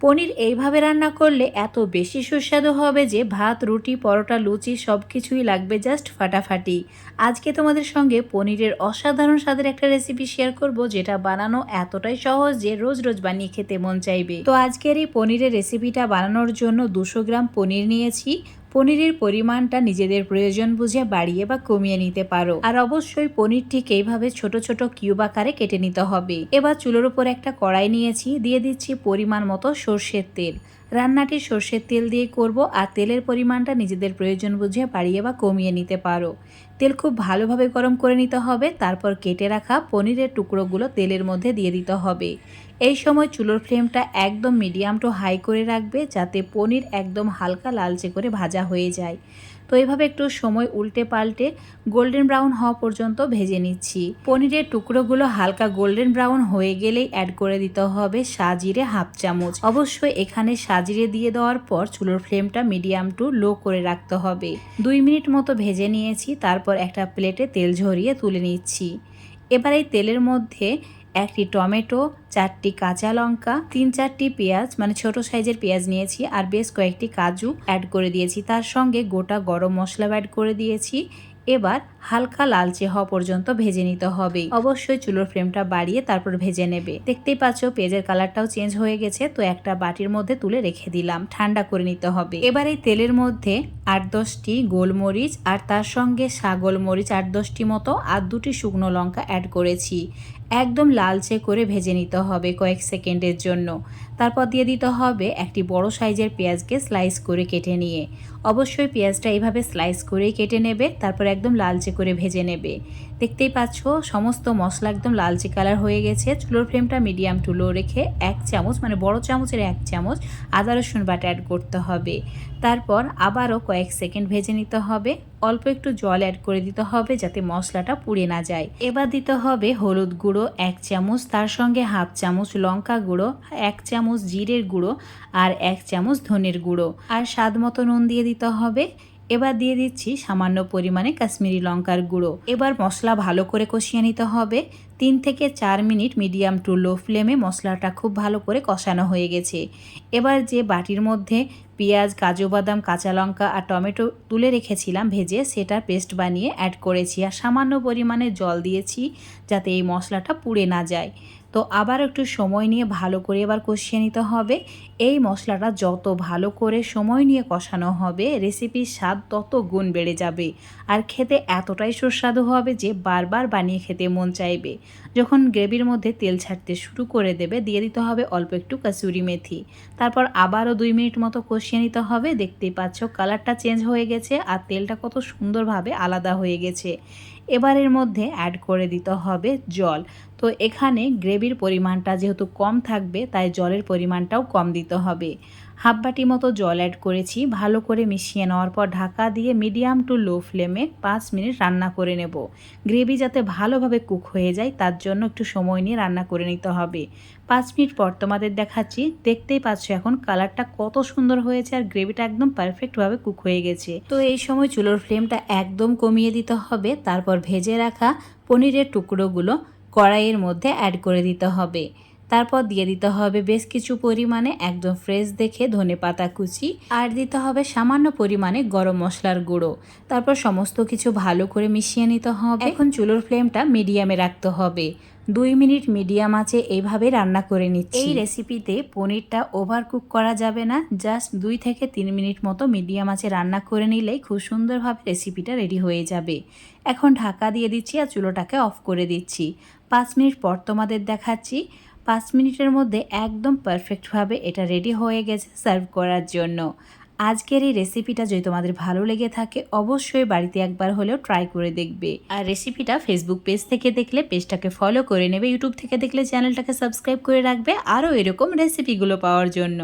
পনির এইভাবে রান্না করলে এত বেশি সুস্বাদু হবে যে ভাত, রুটি, পরোটা, লুচি সব কিছুই লাগবে জাস্ট ফাটাফাটি। আজকে তোমাদের সঙ্গে পনিরের অসাধারণ স্বাদের একটা রেসিপি শেয়ার করব যেটা বানানো এতটাই সহজ যে রোজ রোজ বানিয়ে খেতে মন চাইবে। তো আজকের এই পনিরের রেসিপিটা বানানোর জন্য দুশো গ্রাম পনির নিয়েছি। পনিরের পরিমাণটা নিজেদের প্রয়োজন বুঝে বাড়িয়ে বা কমিয়ে নিতে পারো। আর অবশ্যই পনির ঠিক এইভাবে ছোট ছোট কিউব আকারে কেটে নিতে হবে। এবার চুলোর উপর একটা কড়াই নিয়েছি, দিয়ে দিচ্ছি পরিমাণ মতো সর্ষের তেল। রান্নাটি সর্ষের তেল দিয়ে করব আর তেলের পরিমাণটা নিজেদের প্রয়োজন বুঝে বাড়িয়ে বা কমিয়ে নিতে পারো। তেল খুব ভালোভাবে গরম করে নিতে হবে, তারপর কেটে রাখা পনিরের টুকরোগুলো তেলের মধ্যে দিয়ে দিতে হবে। এই সময় চুলোর ফ্লেমটা একদম মিডিয়াম টু হাই করে রাখবে যাতে পনির একদম হালকা লালচে করে ভাজা হয়ে যায়। তো এভাবে একটু সময় উল্টে পাল্টে গোল্ডেন ব্রাউন হওয়া পর্যন্ত ভেজে নিচ্ছি। পনিরের টুকরোগুলো হালকা গোল্ডেন ব্রাউন হয়ে গেলেই অ্যাড করে দিতে হবে সাজিরে হাফ চামচ। অবশ্যই এখানে সাজিরে দিয়ে দেওয়ার পর চুলোর ফ্লেমটা মিডিয়াম টু লো করে রাখতে হবে। দুই মিনিট মতো ভেজে নিয়েছি, তারপর একটা প্লেটে তেল ঝরিয়ে তুলে নিচ্ছি। এবার এই তেলের মধ্যে একটি টমেটো, চারটি কাঁচা লঙ্কা, তিন চারটি পেঁয়াজ মানে ছোট সাইজের পেঁয়াজ নিয়েছি আর বেশ কয়েকটি কাজু অ্যাড করে দিয়েছি। তার সঙ্গে গোটা গরম মশলা অ্যাড করে দিয়েছি। এবার হালকা লালচে হওয়া পর্যন্ত ভেজে নিতে হবে। অবশ্যই চুলোর ফ্লেমটা বাড়িয়ে তারপর ভেজে নেবে। দেখতেই পাচ্ছ, পেঁয়াজের কালারটাও চেঞ্জ হয়ে গেছে, তো একটা বাটির মধ্যে তুলে রেখে দিলাম। ঠান্ডা করে নিতে হবে। এবার এই তেলের মধ্যে আট দশটি গোলমরিচ আর তার সঙ্গে মরিচ আট দশটি মতো আর দুটি শুকনো লঙ্কা অ্যাড করেছি। একদম লালচে করে ভেজে নিতে হবে কয়েক সেকেন্ডের জন্য। তারপর দিয়ে দিতে হবে একটি বড় সাইজের পেঁয়াজকে স্লাইস করে কেটে নিয়ে। অবশ্যই পেঁয়াজটা এইভাবে স্লাইস করেই কেটে নেবে, তারপর একদম লালচে করে ভেজে নেবে। দেখতেই পাচ্ছ, সমস্ত মশলা একদম লালচে কালার হয়ে গেছে। চুলোর ফ্লেমটা মিডিয়াম টু লো রেখে এক চামচ মানে বড় চামচের এক চামচ আদা রসুন বাটা অ্যাড করতে হবে। তারপর আবারও কয়েক সেকেন্ড ভেজে নিতে হবে। অল্প একটু জল অ্যাড করে দিতে হবে যাতে মশলাটা পুড়ে না যায়। এবার দিতে হবে হলুদ গুঁড়ো, এক চামচ, তার সঙ্গে হাফ চামচ লঙ্কা গুঁড়ো, এক চামচ জিরের গুঁড়ো আর এক চামচ ধনের গুঁড়ো। আর স্বাদ মতো নুন দিয়ে দিতে হবে। এবার দিয়ে দিচ্ছি সামান্য পরিমাণে কাশ্মীরি লঙ্কার গুঁড়ো। এবার মশলা ভালো করে কষিয়ে নিতে হবে। তিন থেকে চার মিনিট মিডিয়াম টু লো ফ্লেমে মশলাটা খুব ভালো করে কষানো হয়ে গেছে। এবার যে বাটির মধ্যে পেঁয়াজ, কাজু বাদাম, কাঁচা লঙ্কা আর টমেটো তুলে রেখেছিলাম ভেজে, সেটার পেস্ট বানিয়ে অ্যাড করেছি আর সামান্য পরিমাণে জল দিয়েছি যাতে এই মশলাটা পুড়ে না যায়। তো আবার একটু সময় নিয়ে ভালো করে এবার কষিয়ে নিতে হবে। এই মশলাটা যত ভালো করে সময় নিয়ে কষানো হবে রেসিপির স্বাদ তত গুণ বেড়ে যাবে। আর খেতে এতটাই সুস্বাদু হবে যে বারবার বানিয়ে খেতে মন চাইবে। যখন গ্রেভির মধ্যে তেল ছাড়তে শুরু করে দেবে, দিয়ে দিতে হবে অল্প একটু কাসুরি মেথি। তারপর আবারও দুই মিনিট মতো কষিয়ে নিতে হবে। দেখতেই পাচ্ছ, কালারটা চেঞ্জ হয়ে গেছে আর তেলটা কত সুন্দরভাবে আলাদা হয়ে গেছে। এবারের মধ্যে অ্যাড করে দিতে হবে জল। তো এখানে গ্রেভির পরিমাণটা যেহেতু কম থাকবে, তাই জলের পরিমাণটাও কম দিতে হবে। হাফ বাটি মতো জল অ্যাড করেছি, ভালো করে মিশিয়ে নেওয়ার পর ঢাকা দিয়ে মিডিয়াম টু লো ফ্লেমে পাঁচ মিনিট রান্না করে নেব। গ্রেভি যাতে ভালোভাবে কুক হয়ে যায়, তার জন্য একটু সময় নিয়ে রান্না করে নিতে হবে। পাঁচ মিনিট পর তোমাদের দেখাচ্ছি, দেখতেই পাচ্ছ এখন কালারটা কত সুন্দর হয়েছে আর গ্রেভিটা একদম পারফেক্টভাবে কুক হয়ে গেছে। তো এই সময় চুলোর ফ্লেমটা একদম কমিয়ে দিতে হবে, তারপর ভেজে রাখা পনিরের টুকরোগুলো কড়াইয়ের মধ্যে অ্যাড করে দিতে হবে। তারপর দিয়ে দিতে হবে বেশ কিছু পরিমাণে একদম ফ্রেশ দেখে ধনে পাতা কুচি, আর দিতে হবে সামান্য পরিমাণে গরম মশলার গুঁড়ো। তারপর সমস্ত কিছু ভালো করে মিশিয়ে নিতে হবে। এখন চুলোর ফ্লেমটা মিডিয়ামে রাখতে হবে। দুই মিনিট মিডিয়াম আছে এইভাবে রান্না করে নিচ্ছি। এই রেসিপিতে পনিরটা ওভার কুক করা যাবে না। জাস্ট দুই থেকে তিন মিনিট মতো মিডিয়াম আছে রান্না করে নিলেই খুব সুন্দরভাবে রেসিপিটা রেডি হয়ে যাবে। এখন ঢাকা দিয়ে দিচ্ছি আর চুলোটাকে অফ করে দিচ্ছি। পাঁচ মিনিট পর তোমাদের দেখাচ্ছি। পাঁচ মিনিটের মধ্যে একদম পারফেক্টভাবে এটা রেডি হয়ে গেছে সার্ভ করার জন্য। আজকের এই রেসিপিটা যদি তোমাদের ভালো লেগে থাকে, অবশ্যই বাড়িতে একবার হলেও ট্রাই করে দেখবে। আর রেসিপিটা ফেসবুক পেজ থেকে দেখলে পেজটাকে ফলো করে নেবে ইউটিউব থেকে দেখলে চ্যানেলটাকে সাবস্ক্রাইব করে রাখবে, আরও এরকম রেসিপিগুলো পাওয়ার জন্য।